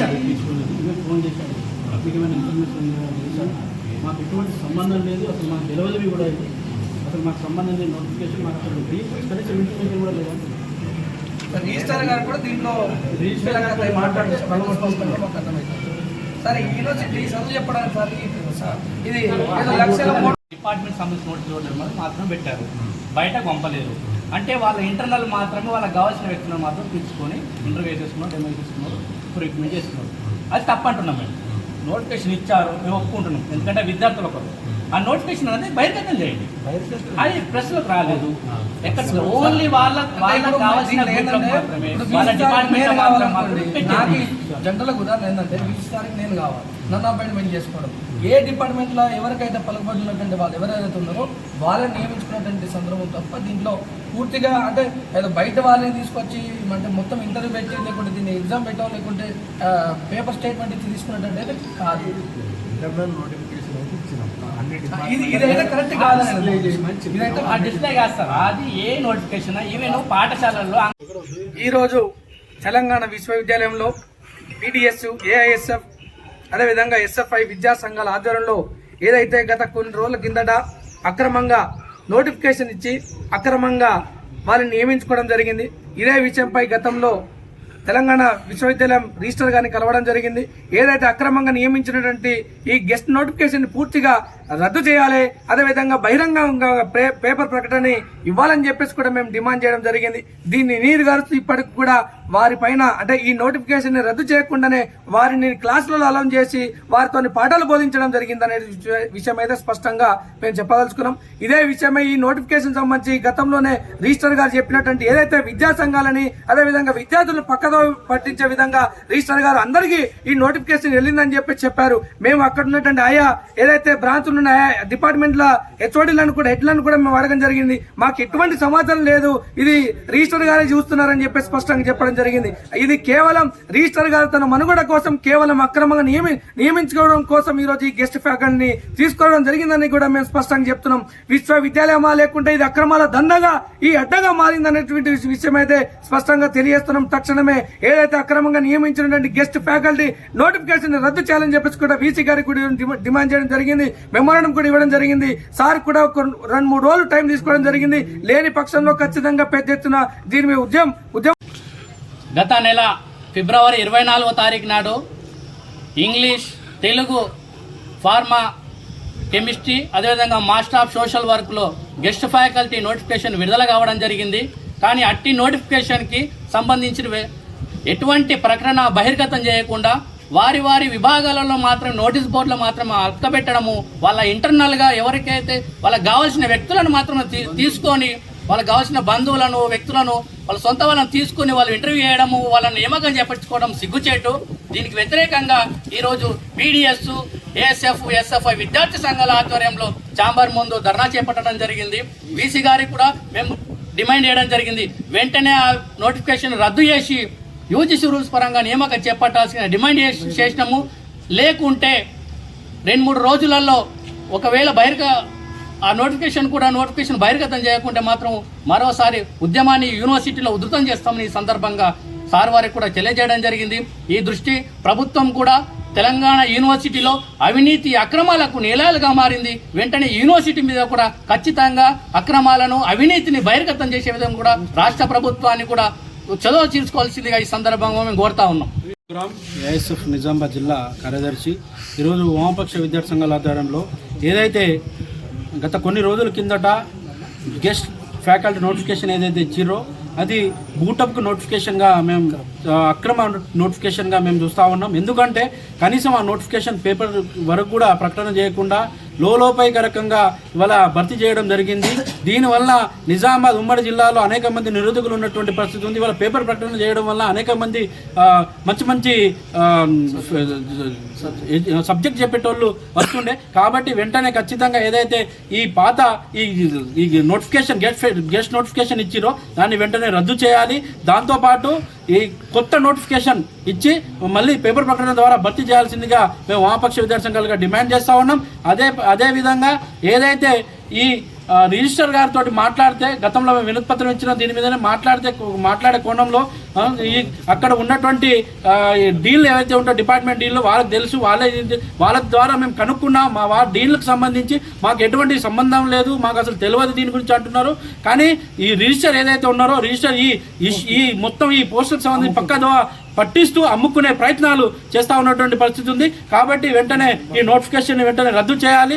Phone చేశారు. మీకు ఏమైనా మాకు ఎటువంటి సంబంధం లేదు. అసలు మాకు తెలియదు కూడా ఇది అసలు మాకు సంబంధం లేదు నోటిఫికేషన్ మాకు అసలు కనీసం ఇన్ఫర్మేషన్ కూడా లేదు? రిజిస్టర్ గారు కూడా దీంట్లో రిజిస్టర్ గారు మాట్లాడుతున్నారు సరే ఈరోజు చదువు చెప్పడానికి సార్ ఇది లక్షల డిపార్ట్మెంట్ సంబంధించిన నోటీస్ ఇవ్వడం మాత్రం పెట్టారు. బయట పంపలేరు అంటే వాళ్ళ ఇంటర్నల్ మాత్రమే వాళ్ళకి కావాల్సిన వ్యక్తులను మాత్రం పిలుచుకొని ఇంటర్వ్యూ చేసుకున్నారు డెమో చేసుకున్నారు రికమెండ్ చేసుకున్నారు అది తప్పంటున్నాం మేము. నోటిఫికేషన్ ఇచ్చారు మేము ఒప్పుకుంటున్నాం. ఎందుకంటే విద్యార్థుల కొరకు ఆ నోటిఫికేషన్ అనేది బహిర్గతం చేయండి. అది ప్రెస్లోకి రాలేదు. ఎక్కడ ఓన్లీ వాళ్ళ వాళ్ళకి కావాల్సిన వాళ్ళ డిపార్ట్మెంట్ నాకు పెట్టండి. జనరల్ ఉదాహరణ ఏంటంటే రిజిస్టార్కి నేను కావాలి. నన్ను అపాయింట్మెంట్ చేసుకోవడం. ఏ డిపార్ట్మెంట్లో ఎవరికైతే పలుకుబడినటువంటి వాళ్ళు ఎవరైతే ఉన్నారో వాళ్ళని నియమించుకున్నటువంటి సందర్భం తప్ప దీంట్లో పూర్తిగా అంటే ఏదో బయట వాళ్ళని తీసుకొచ్చి అంటే మొత్తం ఇంటర్వ్యూ పెట్టి లేకుంటే దీన్ని ఎగ్జామ్ పెట్టాం లేకుంటే పేపర్ స్టేట్మెంట్ ఇచ్చి తీసుకున్నట్టు అయితే కాదు ఇంటర్నల్ నోటిఫికేషన్ అయితే ఇచ్చినాం అన్ని ఇది ఇదైతే కరెక్ట్ కాదని ఇదైతే ఆ డిస్ప్లే కాస్తారు అది ఏ నోటిఫికేషన్ ఈవెన్ పాఠశాలల్లో ఈరోజు తెలంగాణ విశ్వవిద్యాలయంలో పీడిఎస్ ఏఐఎస్ఎఫ్ అదేవిధంగా ఎస్ఎఫ్ఐ విద్యా సంఘాల ఆధ్వర్యంలో ఏదైతే గత కొన్ని రోజుల కిందట అక్రమంగా నోటిఫికేషన్ ఇచ్చి అక్రమంగా వాళ్ళని నియమించుకోవడం జరిగింది. ఇదే విషయంపై గతంలో తెలంగాణ విశ్వవిద్యాలయం రిజిస్టర్ గారిని కలవడం జరిగింది. ఏదైతే అక్రమంగా నియమించినటువంటి ఈ గెస్ట్ నోటిఫికేషన్ పూర్తిగా రద్దు చేయాలి. అదేవిధంగా బహిరంగంగా పే- పేపర్ ప్రకటన ఇవ్వాలని చెప్పేసి కూడా మేము డిమాండ్ చేయడం జరిగింది. దీన్ని నీరు గారు ఇప్పటికి కూడా వారి పైన అంటే ఈ నోటిఫికేషన్ని రద్దు చేయకుండానే వారిని క్లాసులలో అలౌన్ చేసి వారితో పాఠాలు బోధించడం జరిగింది అనే విషయం అయితే స్పష్టంగా మేము చెప్పదలుచుకున్నాం. ఇదే విషయమై ఈ నోటిఫికేషన్ సంబంధించి గతంలోనే రిజిస్టర్ గారు చెప్పినటువంటి ఏదైతే విద్యా సంఘాలని అదేవిధంగా విద్యార్థులను పక్కదో పట్టించే విధంగా రిజిస్టర్ గారు అందరికీ ఈ నోటిఫికేషన్ వెళ్ళిందని చెప్పి చెప్పారు. మేము అక్కడ ఉన్నటువంటి ఆయా ఏదైతే బ్రాంచ్ ఉన్నాయో డిపార్ట్మెంట్ల హెచ్ఓడీలను కూడా హెడ్లను కూడా మేము అడగడం జరిగింది. మాకు ఎటువంటి సమాచారం లేదు. ఇది రిజిస్టర్ గారే చూస్తున్నారని చెప్పి స్పష్టంగా చెప్పడం జరిగింది. ఇది కేవలం రిజిస్టర్ గారు తన మనుగడ కోసం కేవలం అక్రమంగా నియమి నియమించుకోవడం కోసం ఈ రోజు ఈ గెస్ట్ ఫ్యాకల్ని తీసుకోవడం జరిగిందని కూడా మేము స్పష్టంగా చెప్తున్నాం. విశ్వవిద్యాలయమా లేకుంటే ఇది అక్రమాల దండగా ఈ అడ్డగా మారిందనేటువంటి విషయం అయితే స్పష్టంగా తెలియజేస్తున్నాం. తక్షణమే ఏదైతే అక్రమంగా నియమించినటువంటి గెస్ట్ ఫ్యాకల్టీ నోటిఫికేషన్ రద్దు చేయాలని చెప్పేసి కూడా వీసీ గారికి కూడా డిమాండ్ చేయడం జరిగింది. మెమోరాండం కూడా ఇవ్వడం జరిగింది. సార్ కూడా ఒక రెండు మూడు రోజులు టైం తీసుకోవడం జరిగింది. లేని పక్షంలో ఖచ్చితంగా పెద్ద ఎత్తున దీని మీద ఉద్యమం ఉద్యమం గత నెల ఫిబ్రవరి ఇరవై నాలుగో తారీఖు నాడు ఇంగ్లీష్ తెలుగు ఫార్మా కెమిస్ట్రీ అదేవిధంగా మాస్టర్ ఆఫ్ సోషల్ వర్క్లో గెస్ట్ ఫ్యాకల్టీ నోటిఫికేషన్ విడుదల కావడం జరిగింది. కానీ అట్టి నోటిఫికేషన్కి సంబంధించిన ఎటువంటి ప్రకటన బహిర్గతం చేయకుండా వారి వారి విభాగాలలో మాత్రం నోటీస్ బోర్డులో మాత్రం అక్కబెట్టడము వాళ్ళ ఇంటర్నల్గా ఎవరికైతే వాళ్ళకి కావాల్సిన వ్యక్తులను మాత్రం తీ- తీసుకొని వాళ్ళకి కావాల్సిన బంధువులను వ్యక్తులను వాళ్ళ సొంత వాళ్ళని తీసుకుని వాళ్ళు ఇంటర్వ్యూ చేయడము వాళ్ళని నియామకం చేపట్టుకోవడం సిగ్గుచేటు. దీనికి వ్యతిరేకంగా ఈరోజు పీడిఎస్ ఏఎస్ఎఫ్ ఎస్ఎఫ్ఐ విద్యార్థి సంఘాల ఆధ్వర్యంలో చాంబర్ ముందు ధర్నా చేపట్టడం జరిగింది. వీసీ గారికి కూడా మేము డిమాండ్ చేయడం జరిగింది. వెంటనే ఆ నోటిఫికేషన్ రద్దు చేసి యూజిసి రూల్స్ పరంగా నియామకం చేపట్టాల్సిన డిమాండ్ చేసినాము. లేకుంటే రెండు మూడు రోజులలో ఒకవేళ బహిర్గ ఆ నోటిఫికేషన్ కూడా నోటిఫికేషన్ బహిర్గతం చేయకుంటే మాత్రం మరోసారి ఉద్యమాన్ని యూనివర్సిటీలో ఉధృతం చేస్తామని ఈ సందర్భంగా సార్ వారికి కూడా తెలియజేయడం జరిగింది. ఈ దృష్టి ప్రభుత్వం కూడా తెలంగాణ యూనివర్సిటీలో అవినీతి అక్రమాలకు నిలయాలుగా మారింది. వెంటనే యూనివర్సిటీ మీద కూడా ఖచ్చితంగా అక్రమాలను అవినీతిని బహిర్గతం చేసే విధంగా కూడా రాష్ట్ర ప్రభుత్వాన్ని కూడా చదువు తీర్చుకోవాల్సిందిగా ఈ సందర్భంగా మేము కోరుతా ఉన్నాం. ఏఎస్ఎఫ్ నిజామాబాద్ జిల్లా కార్యదర్శి. ఈరోజు వామపక్ష విద్యార్థి సంఘాల ఆధ్వర్యంలో ఏదైతే గత కొన్ని రోజుల కిందట గెస్ట్ ఫ్యాకల్టీ నోటిఫికేషన్ ఏదైతే ఇచ్చిరో అది బూటప్కు నోటిఫికేషన్గా మేము అక్రమ నోటిఫికేషన్గా మేము చూస్తూ ఉన్నాం. ఎందుకంటే కనీసం ఆ నోటిఫికేషన్ పేపర్ వరకు కూడా ప్రకటన చేయకుండా లోలోపైకరకంగా ఇవాళ భర్తీ చేయడం జరిగింది. దీనివల్ల నిజామాబాద్ ఉమ్మడి జిల్లాలో అనేక మంది నిరుద్యోగులు ఉన్నటువంటి పరిస్థితి ఉంది. ఇవాళ పేపర్ ప్రకటన చేయడం వల్ల అనేక మంది మంచి మంచి సబ్జెక్ట్ చెప్పేటోళ్ళు వస్తుండే. కాబట్టి వెంటనే ఖచ్చితంగా ఏదైతే ఈ పాత ఈ ఈ నోటిఫికేషన్ గెస్ట్ గెస్ట్ నోటిఫికేషన్ ఇచ్చిరో దాన్ని వెంటనే రద్దు చేయాలి. దాంతోపాటు ఈ కొత్త నోటిఫికేషన్ ఇచ్చి మళ్ళీ పేపర్ ప్రకటన ద్వారా భర్తీ చేయాల్సిందిగా మేము వామపక్ష విద్యార్థి సంఘాలుగా డిమాండ్ చేస్తూ ఉన్నాం. అదే అదే విధంగా ఏదైతే ఈ రిజిస్టర్ గారితో మాట్లాడితే గతంలో మేము వినతి ఇచ్చిన దీని మీదనే మాట్లాడితే మాట్లాడే కోణంలో ఈ అక్కడ ఉన్నటువంటి డీల్ ఏవైతే ఉంటాయో డిపార్ట్మెంట్ డీల్లో వాళ్ళకి తెలుసు వాళ్ళే ఇది- వాళ్ళ ద్వారా మేము కనుక్కున్నాం మా వా డీల్కి సంబంధించి మాకు ఎటువంటి సంబంధం లేదు మాకు అసలు తెలియదు దీని గురించి అంటున్నారు. కానీ ఈ రిజిస్టర్ ఏదైతే ఉన్నారో రిజిస్టర్ ఈ ఈ- మొత్తం ఈ పోస్టులకు సంబంధించి పక్క పట్టిస్తూ అమ్ముకునే ప్రయత్నాలు చేస్తూ ఉన్నటువంటి పరిస్థితి ఉంది. కాబట్టి వెంటనే ఈ నోటిఫికేషన్ వెంటనే రద్దు చేయాలి.